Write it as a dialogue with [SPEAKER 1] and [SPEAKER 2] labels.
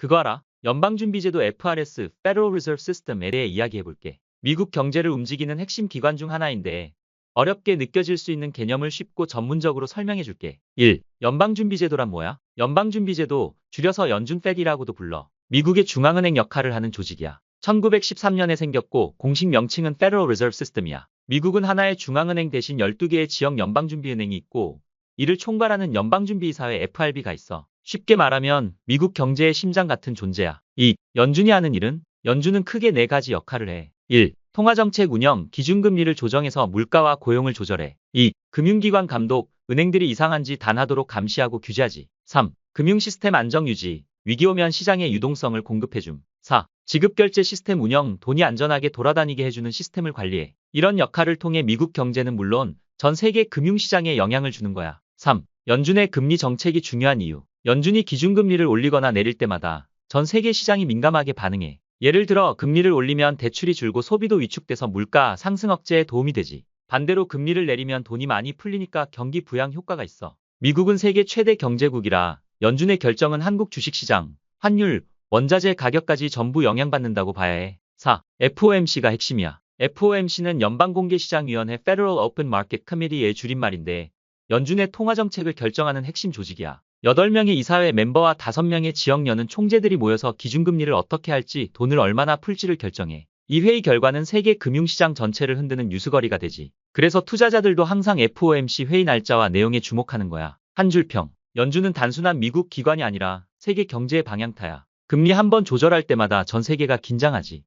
[SPEAKER 1] 그거 알아? 연방준비제도 FRS, Federal Reserve System에 대해 이야기해볼게. 미국 경제를 움직이는 핵심 기관 중 하나인데 어렵게 느껴질 수 있는 개념을 쉽고 전문적으로 설명해줄게. 1. 연방준비제도란 뭐야? 연방준비제도, 줄여서 연준Fed이라고도 불러. 미국의 중앙은행 역할을 하는 조직이야. 1913년에 생겼고 공식 명칭은 Federal Reserve System이야. 미국은 하나의 중앙은행 대신 12개의 지역 연방준비은행이 있고 이를 총괄하는 연방준비이사회 FRB가 있어. 쉽게 말하면 미국 경제의 심장 같은 존재야. 2. 연준이 하는 일은? 연준은 크게 네 가지 역할을 해. 1. 통화정책 운영, 기준금리를 조정해서 물가와 고용을 조절해. 2. 금융기관 감독, 은행들이 이상한지 단하도록 감시하고 규제하지. 3. 금융시스템 안정 유지, 위기 오면 시장의 유동성을 공급해줌. 4. 지급결제 시스템 운영, 돈이 안전하게 돌아다니게 해주는 시스템을 관리해. 이런 역할을 통해 미국 경제는 물론 전 세계 금융시장에 영향을 주는 거야. 3. 연준의 금리 정책이 중요한 이유. 연준이 기준금리를 올리거나 내릴 때마다 전 세계 시장이 민감하게 반응해. 예를 들어 금리를 올리면 대출이 줄고 소비도 위축돼서 물가 상승 억제에 도움이 되지. 반대로 금리를 내리면 돈이 많이 풀리니까 경기 부양 효과가 있어. 미국은 세계 최대 경제국이라 연준의 결정은 한국 주식시장, 환율, 원자재 가격까지 전부 영향받는다고 봐야 해. 4. FOMC가 핵심이야. FOMC는 연방공개시장위원회 Federal Open Market Committee의 줄임말인데 연준의 통화정책을 결정하는 핵심 조직이야. 8명의 이사회 멤버와 5명의 지역연은 총재들이 모여서 기준금리를 어떻게 할지 돈을 얼마나 풀지를 결정해. 이 회의 결과는 세계 금융시장 전체를 흔드는 뉴스거리가 되지. 그래서 투자자들도 항상 FOMC 회의 날짜와 내용에 주목하는 거야. 한 줄 평. 연준은 단순한 미국 기관이 아니라 세계 경제의 방향타야. 금리 한 번 조절할 때마다 전 세계가 긴장하지.